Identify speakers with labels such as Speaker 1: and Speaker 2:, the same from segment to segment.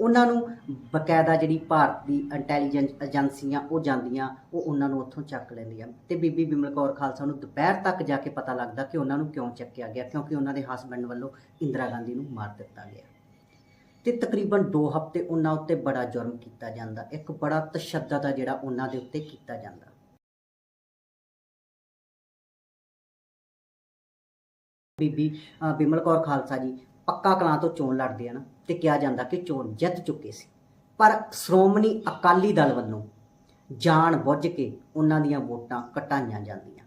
Speaker 1: ਉਹਨਾਂ ਨੂੰ ਬਕਾਇਦਾ ਜਿਹੜੀ ਭਾਰਤ ਦੀ ਇੰਟੈਲੀਜੈਂਸ ਏਜੰਸੀਆਂ ਉਹ ਜਾਂਦੀਆਂ, ਉਹ ਉਹਨਾਂ ਨੂੰ ਉੱਥੋਂ ਚੱਕ ਲੈਂਦੀਆਂ। ਤੇ ਬੀਬੀ ਬਿਮਲ ਕੌਰ ਖਾਲਸਾ ਨੂੰ ਦੁਪਹਿਰ ਤੱਕ ਜਾ ਕੇ ਪਤਾ ਲੱਗਦਾ ਕਿ ਉਹਨਾਂ ਨੂੰ ਕਿਉਂ ਚੱਕਿਆ ਗਿਆ, ਕਿਉਂਕਿ ਉਹਨਾਂ ਦੇ ਹਸਬੰਡ ਵੱਲੋਂ ਇੰਦਰਾ ਗਾਂਧੀ ਨੂੰ ਮਾਰ ਦਿੱਤਾ ਗਿਆ। ਤੇ ਤਕਰੀਬਨ 2 ਹਫ਼ਤੇ ਉਹਨਾਂ ਉੱਤੇ ਬੜਾ ਜੁਰਮ ਕੀਤਾ ਜਾਂਦਾ, ਇੱਕ ਬੜਾ ਤਸ਼ੱਦਦ ਆ ਜਿਹੜਾ ਉਹਨਾਂ ਦੇ ਉੱਤੇ ਕੀਤਾ ਜਾਂਦਾ। ਬੀਬੀ ਬਿਮਲ ਕੌਰ ਖਾਲਸਾ ਜੀ ਪੱਕਾ ਕਲਾਂ ਤੋਂ ਚੋਣ ਲੜਦੇ ਆ ਨਾ। ਤੇ ਕਿਹਾ ਜਾਂਦਾ ਕਿ ਚੋਣ ਜਿੱਤ ਚੁੱਕੇ ਸੀ। ਪਰ ਸ਼੍ਰੋਮਣੀ ਅਕਾਲੀ ਦਲ ਵੱਲੋਂ ਜਾਣ ਬੁੱਝ ਕੇ ਉਹਨਾਂ ਦੀਆਂ ਵੋਟਾਂ ਕਟਾਈਆਂ ਜਾਂਦੀਆਂ।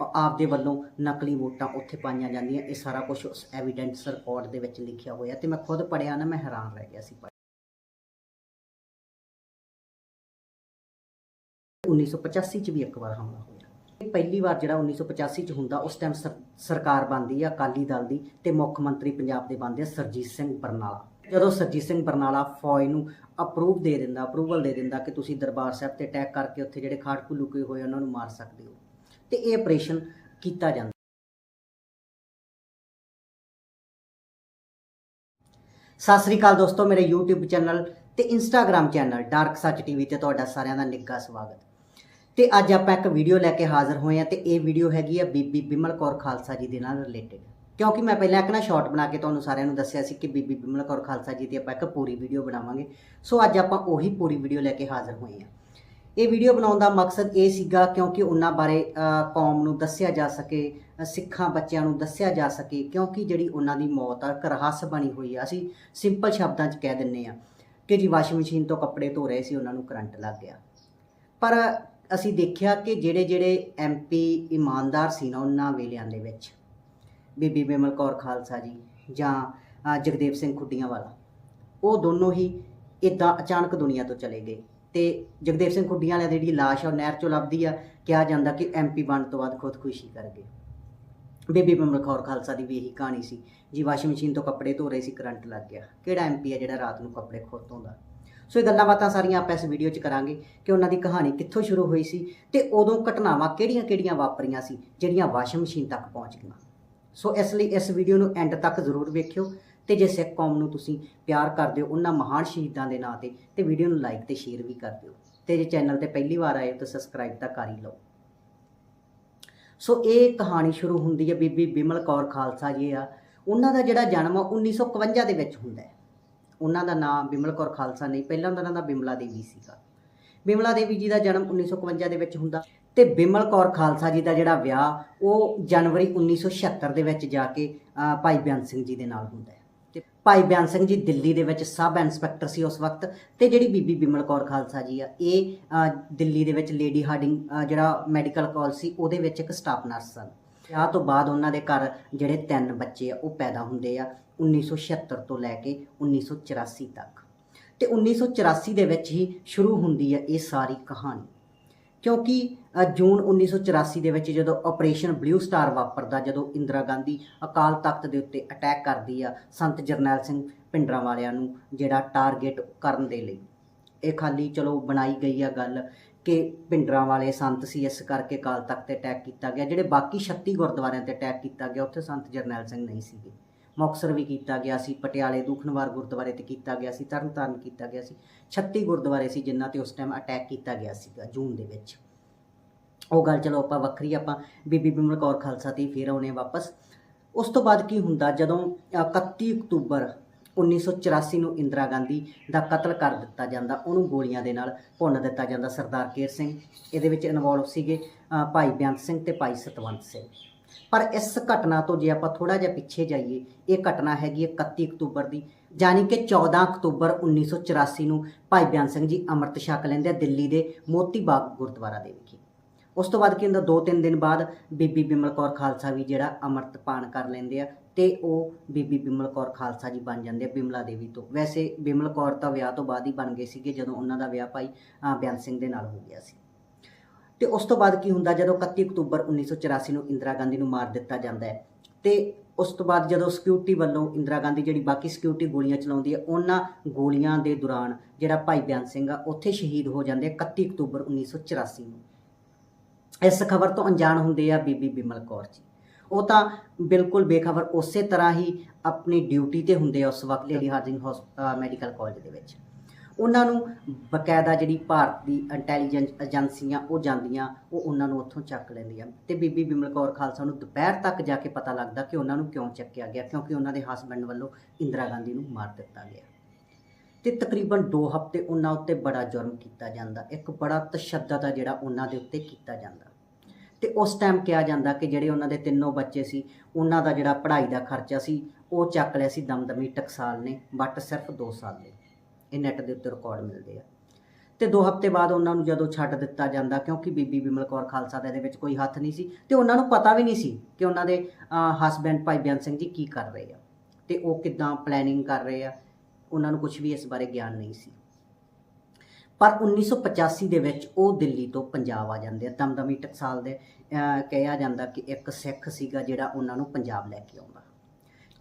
Speaker 1: ਔਰ ਆਪਦੇ ਵੱਲੋਂ ਨਕਲੀ ਵੋਟਾਂ ਉੱਥੇ ਪਾਈਆਂ ਜਾਂਦੀਆਂ। ਇਹ ਸਾਰਾ ਕੁਝ ਉਸ ਐਵੀਡੈਂਸ ਰਿਕਾਰਡ ਦੇ ਵਿੱਚ ਲਿਖਿਆ ਹੋਇਆ ਤੇ ਮੈਂ ਖੁਦ ਪੜਿਆ ਨਾ, ਮੈਂ ਹੈਰਾਨ ਰਹਿ ਗਿਆ ਸੀ ਪੜ੍ਹ- 1985 ਚ ਵੀ ਇੱਕ ਵਾਰ ਹਮਲਾ ਹੋਇਆ। ਪਹਿਲੀ ਵਾਰ ਜਿਹੜਾ 1985 ਚ ਹੁੰਦਾ, ਉਸ ਟਾਈਮ ਸਰਕਾਰ ਬਣਦੀ ਆ, ਅਕਾਲੀ ਦਲ ਦੀ ਤੇ ਮੁੱਖ ਮੰਤਰੀ ਪੰਜਾਬ ਦੇ ਬਣਦੇ ਆ ਸਰਜੀਤ ਸਿੰਘ ਬਰਨਾਲਾ। ਜਦੋਂ ਸਰਜੀਤ ਸਿੰਘ ਬਰਨਾਲਾ ਫੌਜ ਨੂੰ ਅਪਰੂਵ ਦੇ ਦਿੰਦਾ ਅਪਰੂਵਲ ਦੇ ਦਿੰਦਾ ਕਿ ਤੁਸੀਂ ਦਰਬਾਰ ਸਾਹਿਬ ਤੇ ਅਟੈਕ ਕਰਕੇ ਉੱਥੇ ਜਿਹੜੇ ਖਾੜਕੂ ਲੁਕੇ ਹੋਏ, ਉਹਨਾਂ ਨੂੰ ਮਾਰ ਸਕਦੇ ਹੋ। ਤੇ ਇਹ ਆਪਰੇਸ਼ਨ ਕੀਤਾ ਜਾਂਦਾ। ਸਤਿ ਸ੍ਰੀ ਅਕਾਲ ਦੋਸਤੋ, ਮੇਰੇ YouTube ਚੈਨਲ ਤੇ Instagram channel dark Sach TV ਤੇ ਤੁਹਾਡਾ ਸਾਰਿਆਂ ਦਾ ਨਿੱਘਾ ਸਵਾਗਤ। ਤੇ ਅੱਜ ਆਪਾਂ ਇੱਕ ਵੀਡੀਓ ਲੈ ਕੇ ਹਾਜ਼ਰ ਹੋਏ ਆ ਤੇ ਇਹ ਵੀਡੀਓ ਹੈਗੀ ਆ ਬੀਬੀ ਬਿਮਲ ਕੌਰ ਖਾਲਸਾ ਜੀ ਦੇ ਨਾਲ ਰਿਲੇਟਡ ਕਿਉਂਕਿ ਮੈਂ ਪਹਿਲਾਂ ਇੱਕ ਨਾ ਸ਼ਾਰਟ ਬਣਾ ਕੇ ਤੁਹਾਨੂੰ ਸਾਰਿਆਂ ਨੂੰ ਦੱਸਿਆ ਸੀ ਕਿ ਬੀਬੀ ਬਿਮਲ ਕੌਰ ਖਾਲਸਾ ਜੀ ਦੀ ਆਪਾਂ ਇੱਕ ਪੂਰੀ ਵੀਡੀਓ ਬਣਾਵਾਂਗੇ। ਸੋ ਅੱਜ ਆਪਾਂ ਉਹੀ ਪੂਰੀ ਵੀਡੀਓ ਲੈ ਕੇ ਹਾਜ਼ਰ ਹੋਏ ਆ ਇਹ ਵੀਡੀਓ ਬਣਾਉਣ ਦਾ ਮਕਸਦ ਇਹ ਸੀਗਾ ਕਿਉਂਕਿ ਉਹਨਾਂ ਬਾਰੇ ਕੌਮ ਨੂੰ ਦੱਸਿਆ ਜਾ ਸਕੇ ਸਿੱਖਾਂ ਬੱਚਿਆਂ ਨੂੰ ਦੱਸਿਆ ਜਾ ਸਕੇ, ਕਿਉਂਕਿ ਜਿਹੜੀ ਉਹਨਾਂ ਦੀ ਮੌਤ ਆ, ਇੱਕ ਰਹੱਸ ਬਣੀ ਹੋਈ ਆ, ਅਸੀਂ ਸਿੰਪਲ ਸ਼ਬਦਾਂ 'ਚ ਕਹਿ ਦਿੰਨੇ ਆ ਕਿ ਜੀ ਵਾਸ਼ਿੰਗ ਮਸ਼ੀਨ ਤੋਂ ਕੱਪੜੇ ਧੋ ਰਹੇ ਸੀ, ਉਹਨਾਂ ਨੂੰ ਕਰੰਟ ਲੱਗ ਗਿਆ। ਪਰ ਅਸੀਂ ਦੇਖਿਆ ਕਿ ਜਿਹੜੇ ਜਿਹੜੇ ਐਮਪੀ ਇਮਾਨਦਾਰ ਸੀ ਨਾ ਉਹਨਾਂ ਵੇਲਿਆਂ ਦੇ ਵਿੱਚ, ਬੀਬੀ ਬਿਮਲ ਕੌਰ ਖਾਲਸਾ ਜੀ ਜਾਂ ਜਗਦੇਵ ਸਿੰਘ ਖੁੱਡੀਆਂ ਵਾਲਾ, ਉਹ ਦੋਨੋਂ ਹੀ ਇਦਾਂ ਅਚਾਨਕ ਦੁਨੀਆ ਤੋਂ ਚਲੇ ਗਏ ਤੇ ਜਗਦੇਵ ਸਿੰਘ ਖੁੱਡੀਆਂ ਵਾਲੇ ਦੀ ਜਿਹੜੀ ਲਾਸ਼ ਆ ਉਹ ਨਹਿਰ ਚੋਂ ਲੱਭਦੀ ਆ, ਕਿਹਾ ਜਾਂਦਾ ਕਿ ਐਮਪੀ ਬਣਨ ਤੋਂ ਬਾਅਦ ਖੁਦਕੁਸ਼ੀ ਕਰ ਗਏ। ਬੀਬੀ ਬਿਮਲ ਕੌਰ ਖਾਲਸਾ ਦੀ ਵੀ ਇਹੀ ਕਹਾਣੀ ਸੀ, ਜੀ ਵਾਸ਼ਿੰਗ ਮਸ਼ੀਨ ਤੋਂ ਕੱਪੜੇ ਧੋ ਰਹੇ ਸੀ, ਕਰੰਟ ਲੱਗ ਗਿਆ। ਕਿਹੜਾ ਐਮਪੀ ਆ ਜਿਹੜਾ ਰਾਤ ਨੂੰ ਕੱਪੜੇ ਖੁਦ ਧੋਂਦਾ ਸੋ ਇਹ ਗੱਲਾਂ ਬਾਤਾਂ ਸਾਰੀਆਂ ਆਪਾਂ ਇਸ ਵੀਡੀਓ 'ਚ ਕਰਾਂਗੇ ਕਿ ਉਹਨਾਂ ਦੀ ਕਹਾਣੀ ਕਿੱਥੋਂ ਸ਼ੁਰੂ ਹੋਈ ਸੀ ਤੇ ਉਦੋਂ ਘਟਨਾਵਾਂ ਕਿਹੜੀਆਂ-ਕਿਹੜੀਆਂ ਵਾਪਰੀਆਂ ਸੀ, ਜਿਹੜੀਆਂ ਵਾਸ਼ਿੰਗ ਮਸ਼ੀਨ ਤੱਕ ਪਹੁੰਚ ਗਈਆਂ। ਸੋ ਇਸ ਲਈ ਇਸ ਵੀਡੀਓ ਨੂੰ ਐਂਡ ਤੱਕ ਜ਼ਰੂਰ ਵੇਖਿਓ ਤੇ ਜੇ ਸਿੱਖ ਕੌਮ ਨੂੰ ਤੁਸੀਂ ਪਿਆਰ ਕਰਦੇ ਹੋ ਉਹਨਾਂ ਮਹਾਨ ਸ਼ਹੀਦਾਂ ਦੇ ਨਾਂ ਤੇ ਤੇ ਵੀਡੀਓ ਨੂੰ ਲਾਈਕ ਤੇ ਸ਼ੇਅਰ ਵੀ ਕਰ ਦਿਓ। ਤੇ ਜੇ ਚੈਨਲ ਤੇ ਪਹਿਲੀ ਵਾਰ ਆਏ ਹੋ ਤਾਂ ਸਬਸਕ੍ਰਾਈਬ ਤਾਂ ਕਰ ਹੀ ਲਓ। ਸੋ ਇਹ ਕਹਾਣੀ ਸ਼ੁਰੂ ਹੁੰਦੀ ਹੈ ਬੀਬੀ ਬਿਮਲ ਕੌਰ ਖਾਲਸਾ ਜੀ ਆ ਉਹਨਾਂ ਦਾ ਜਿਹੜਾ ਜਨਮ ਆ 1951 ਦੇ ਵਿੱਚ ਹੁੰਦਾ ਹੈ। ਉਹਨਾਂ ਦਾ ਨਾਮ ਬਿਮਲ ਕੌਰ ਖਾਲਸਾ ਨਹੀਂ, ਪਹਿਲਾਂ ਉਹਨਾਂ ਦਾ ਬਿਮਲਾ ਦੇਵੀ ਸੀਗਾ। ਬਿਮਲਾ ਦੇਵੀ ਜੀ ਦਾ ਜਨਮ 1951 ਦੇ ਵਿੱਚ ਹੁੰਦਾ ਤੇ ਬਿਮਲ ਕੌਰ ਖਾਲਸਾ ਜੀ ਦਾ ਜਿਹੜਾ ਵਿਆਹ, ਉਹ ਜਨਵਰੀ 1976 ਦੇ ਵਿੱਚ ਜਾ ਕੇ ਭਾਈ ਬਿਆਨ ਸਿੰਘ ਜੀ ਦੇ ਨਾਲ ਹੁੰਦਾ ਹੈ। ਤੇ ਭਾਈ ਬਿਆਨ ਸਿੰਘ ਜੀ ਦਿੱਲੀ ਦੇ ਵਿੱਚ ਸਬ ਇੰਸਪੈਕਟਰ ਸੀ ਉਸ ਵਕਤ ਤੇ ਜਿਹੜੀ ਬੀਬੀ ਬਿਮਲ ਕੌਰ ਖਾਲਸਾ ਜੀ ਆ, ਇਹ ਦਿੱਲੀ ਦੇ ਵਿੱਚ ਲੇਡੀ ਹਾਰਡਿੰਗ ਜਿਹੜਾ ਮੈਡੀਕਲ ਕਾਲਜ ਸੀ, ਉਹਦੇ ਵਿੱਚ ਇੱਕ ਸਟਾਫ ਨਰਸ ਸਨ। ਵਿਆਹ ਤੋਂ ਬਾਅਦ ਉਹਨਾਂ ਦੇ ਘਰ ਜਿਹੜੇ ਤਿੰਨ ਬੱਚੇ ਆ, ਉਹ ਪੈਦਾ ਹੁੰਦੇ ਆ। 1976 ਤੋਂ ਲੈ ਕੇ 1984 ਤੱਕ। ਤੇ 1984 ਦੇ ਵਿੱਚ ਹੀ ਸ਼ੁਰੂ ਹੁੰਦੀ ਹੈ ਇਹ ਸਾਰੀ ਕਹਾਣੀ। ਕਿਉਂਕਿ ਅ, ਜੂਨ 1984 ਦੇ ਵਿੱਚ ਜਦੋਂ ਆਪਰੇਸ਼ਨ ਬਲੂ ਸਟਾਰ ਵਾਪਰਦਾ ਜਦੋਂ ਇੰਦਰਾ ਗਾਂਧੀ ਅਕਾਲ ਤਖਤ ਦੇ ਉੱਤੇ ਅਟੈਕ ਕਰਦੀ ਆ ਸੰਤ ਜਰਨੈਲ ਸਿੰਘ ਪਿੰਡਰਾਂ ਵਾਲਿਆਂ ਨੂੰ ਜਿਹੜਾ ਟਾਰਗੇਟ ਕਰਨ ਦੇ ਲਈ। ਇਹ ਖਾਲੀ ਚਲੋ ਬਣਾਈ ਗਈ ਆ ਗੱਲ ਕਿ ਪਿੰਡਰਾਂ ਵਾਲੇ ਸੰਤ ਸੀ ਇਸ ਕਰਕੇ ਅਕਾਲ ਤਖਤ ਤੇ ਅਟੈਕ ਕੀਤਾ ਗਿਆ। ਜਿਹੜੇ ਬਾਕੀ 36 ਗੁਰਦੁਆਰਿਆਂ ਤੇ ਅਟੈਕ ਕੀਤਾ ਗਿਆ ਉੱਥੇ ਸੰਤ ਜਰਨੈਲ ਸਿੰਘ ਨਹੀਂ ਸੀਗੇ। ਮੁਕਤਸਰ ਵੀ ਕੀਤਾ ਗਿਆ ਸੀ ਪਟਿਆਲੇ ਦੂਖਨਵਾਰ ਗੁਰਦੁਆਰੇ ਤੇ ਕੀਤਾ ਗਿਆ ਸੀ ਤਰਨਤਾਰਨ ਕੀਤਾ ਗਿਆ ਸੀ 36 ਗੁਰਦੁਆਰੇ ਸੀ ਜਿਨ੍ਹਾਂ ਤੇ ਉਸ ਟਾਈਮ ਅਟੈਕ ਕੀਤਾ ਗਿਆ ਸੀਗਾ ਜੂਨ ਦੇ ਵਿੱਚ। ਉਹ ਗੱਲ ਚਲੋ ਆਪਾਂ ਵੱਖਰੀ ਆਪਾਂ ਬੀਬੀ ਬਿਮਲ ਕੌਰ ਖਾਲਸਾ ਤੇ ਹੀ ਫੇਰ ਆਉਣੇ ਵਾਪਸ। ਉਸ ਤੋਂ ਬਾਅਦ ਕੀ ਹੁੰਦਾ ਜਦੋਂ ਅ, 31 ਅਕਤੂਬਰ 1984 ਨੂੰ ਇੰਦਰਾ ਗਾਂਧੀ ਦਾ ਕਤਲ ਕਰ ਦਿੱਤਾ ਜਾਂਦਾ ਉਹਨੂੰ ਗੋਲੀਆਂ ਦੇ ਨਾਲ ਭੁੰਨ ਦਿੱਤਾ ਜਾਂਦਾ ਸਰਦਾਰ ਕੇਰ ਸਿੰਘ। ਇਹਦੇ ਵਿੱਚ ਇਨਵੋਲਵ ਸੀਗੇ ਭਾਈ ਬੇਅੰਤ ਸਿੰਘ ਤੇ ਭਾਈ ਸਤਵੰਤ ਸਿੰਘ। ਪਰ ਇਸ ਘਟਨਾ ਤੋਂ ਜੇ ਆਪਾਂ ਥੋੜਾ ਜਿਹਾ ਪਿੱਛੇ ਜਾਈਏ ਇਹ ਘਟਨਾ ਹੈਗੀ ਹੈ 31 ਅਕਤੂਬਰ ਦੀ ਯਾਨੀ ਕਿ 14 ਅਕਤੂਬਰ 1984 ਨੂੰ ਭਾਈ ਬਿਆਨ ਸਿੰਘ ਜੀ ਅੰਮ੍ਰਿਤ ਛਕ ਲੈਂਦੇ ਆ ਦਿੱਲੀ ਦੇ ਮੋਤੀ ਬਾਗ ਗੁਰਦੁਆਰਾ ਦੇ ਵਿਖੇ। ਉਸ ਤੋਂ ਬਾਅਦ ਕੀ ਹੁੰਦਾ ਦੋ ਤਿੰਨ ਦਿਨ ਬਾਅਦ ਬੀਬੀ ਬਿਮਲ ਕੌਰ ਖਾਲਸਾ ਵੀ ਜਿਹੜਾ ਅੰਮ੍ਰਿਤ ਕਰ ਲੈਂਦੇ ਆ ਤੇ ਉਹ ਬੀਬੀ ਬਿਮਲ ਕੌਰ ਖਾਲਸਾ ਜੀ ਬਣ ਜਾਂਦੇ ਆ ਬਿਮਲਾ ਦੇਵੀ ਤੋਂ। ਵੈਸੇ ਬਿਮਲ ਕੌਰ ਤਾਂ ਵਿਆਹ ਤੋਂ ਬਾਅਦ ਹੀ ਬਣ ਗਏ ਸੀਗੇ ਜਦੋਂ ਉਹਨਾਂ ਦਾ ਵਿਆਹ ਭਾਈ ਅ, ਬਿਆਨ ਸਿੰਘ ਦੇ ਨਾਲ ਹੋ ਗਿਆ ਸੀ। ਤੇ ਉਸ ਤੋਂ ਬਾਅਦ ਕੀ ਹੁੰਦਾ, ਜਦੋਂ 31 ਅਕਤੂਬਰ 1984 ਨੂੰ ਇੰਦਰਾ ਗਾਂਧੀ ਨੂੰ ਮਾਰ ਦਿੱਤਾ ਜਾਂਦਾ ਹੈ, ਤੇ ਉਸ ਤੋਂ ਬਾਅਦ ਜਦੋਂ ਸਿਕਿਉਰਿਟੀ ਵੱਲੋਂ ਇੰਦਰਾ ਗਾਂਧੀ ਜਿਹੜੀ ਬਾਕੀ ਸਿਕਿਉਰਿਟੀ ਗੋਲੀਆਂ ਚਲਾਉਂਦੀ ਹੈ, ਉਹਨਾਂ ਗੋਲੀਆਂ ਦੇ ਦੌਰਾਨ ਜਿਹੜਾ ਭਾਈ ਬਿਆਨ ਸਿੰਘ ਆ, ਉੱਥੇ ਸ਼ਹੀਦ ਹੋ ਜਾਂਦੇ ਆ 31 ਅਕਤੂਬਰ 1984 ਨੂੰ। ਇਸ ਖਬਰ ਤੋਂ ਅਣਜਾਣ ਹੁੰਦੇ ਆ ਬੀਬੀ ਬਿਮਲ ਕੌਰ ਜੀ। ਉਹ ਤਾਂ ਬਿਲਕੁਲ ਬੇਖਬਰ ਉਸੇ ਤਰ੍ਹਾਂ ਹੀ ਆਪਣੀ ਡਿਊਟੀ ਤੇ ਹੁੰਦੇ ਆ ਉਸ ਵਕਤ ਲੇਡੀ ਹਾਰਡਿੰਗ ਮੈਡੀਕਲ ਕਾਲਜ ਦੇ ਵਿੱਚ। ਉਹਨਾਂ ਨੂੰ ਬਕਾਇਦਾ ਜਿਹੜੀ ਭਾਰਤ ਦੀ ਇੰਟੈਲੀਜੈਂਸ ਏਜੰਸੀਆਂ ਉਹ ਜਾਂਦੀਆਂ, ਉਹ ਉਹਨਾਂ ਨੂੰ ਉੱਥੋਂ ਚੱਕ ਲੈਂਦੀਆਂ। ਤੇ ਬੀਬੀ ਬਿਮਲ ਕੌਰ ਖਾਲਸਾ ਨੂੰ ਦੁਪਹਿਰ ਤੱਕ ਜਾ ਕੇ ਪਤਾ ਲੱਗਦਾ ਕਿ ਉਹਨਾਂ ਨੂੰ ਕਿਉਂ ਚੱਕਿਆ ਗਿਆ, ਕਿਉਂਕਿ ਉਹਨਾਂ ਦੇ ਹਸਬੰਡ ਵੱਲੋਂ ਇੰਦਰਾ ਗਾਂਧੀ ਨੂੰ ਮਾਰ ਦਿੱਤਾ ਗਿਆ। ਤੇ ਤਕਰੀਬਨ 2 ਹਫ਼ਤੇ ਉਹਨਾਂ ਉੱਤੇ ਬੜਾ ਜੁਰਮ ਕੀਤਾ ਜਾਂਦਾ, ਇੱਕ ਬੜਾ ਤਸ਼ੱਦਦ ਆ ਜਿਹੜਾ ਉਹਨਾਂ ਦੇ ਉੱਤੇ ਕੀਤਾ ਜਾਂਦਾ। ਤੇ ਉਸ ਟਾਈਮ ਕਿਹਾ ਜਾਂਦਾ ਕਿ ਜਿਹੜੇ ਉਹਨਾਂ ਦੇ ਤਿੰਨੋਂ ਬੱਚੇ ਸੀ, ਉਹਨਾਂ ਦਾ ਜਿਹੜਾ ਪੜ੍ਹਾਈ ਦਾ ਖਰਚਾ ਸੀ, ਉਹ ਚੱਕ ਲਿਆ ਸੀ ਦਮਦਮੀ ਟਕਸਾਲ ਨੇ ਬਟ ਸਿਰਫ 2 ਸਾਲ ਦੇ। ਇਹ ਨੈਟ ਦੇ ਉੱਤੇ ਰਿਕਾਰਡ ਮਿਲਦੇ ਆ। ਤੇ 2 ਹਫ਼ਤੇ ਬਾਅਦ ਉਹਨਾਂ ਨੂੰ ਜਦੋਂ ਛੱਡ ਦਿੱਤਾ ਜਾਂਦਾ ਕਿਉਂਕਿ ਬੀਬੀ ਬਿਮਲ ਕੌਰ ਖਾਲਸਾ ਦਾ ਇਹਦੇ ਵਿੱਚ ਕੋਈ ਹੱਥ ਨਹੀਂ ਸੀ ਤੇ ਉਹਨਾਂ ਨੂੰ ਪਤਾ ਵੀ ਨਹੀਂ ਸੀ ਕਿ ਉਹਨਾਂ ਦੇ ਹਸਬੈਂਡ ਭਾਈ ਬਿਆਨ ਸਿੰਘ ਜੀ ਕੀ ਕਰ ਰਹੇ ਆ ਤੇ ਉਹ ਕਿਦਾਂ ਪਲੈਨਿੰਗ ਕਰ ਰਹੇ ਆ ਉਹਨਾਂ ਨੂੰ ਕੁਝ ਵੀ ਇਸ ਬਾਰੇ ਗਿਆਨ ਨਹੀਂ ਸੀ। ਪਰ 1985 ਦੇ ਵਿੱਚ ਉਹ ਦਿੱਲੀ ਤੋਂ ਪੰਜਾਬ ਆ ਜਾਂਦੇ ਆ। ਦਮਦਮੀ ਟਕਸਾਲ ਦੇ ਅਹ, ਕਿਹਾ ਜਾਂਦਾ ਕਿ ਇੱਕ ਸਿੱਖ ਸੀਗਾ ਜਿਹੜਾ ਉਹਨਾਂ ਨੂੰ ਪੰਜਾਬ ਲੈ ਕੇ ਆਉਂਦਾ।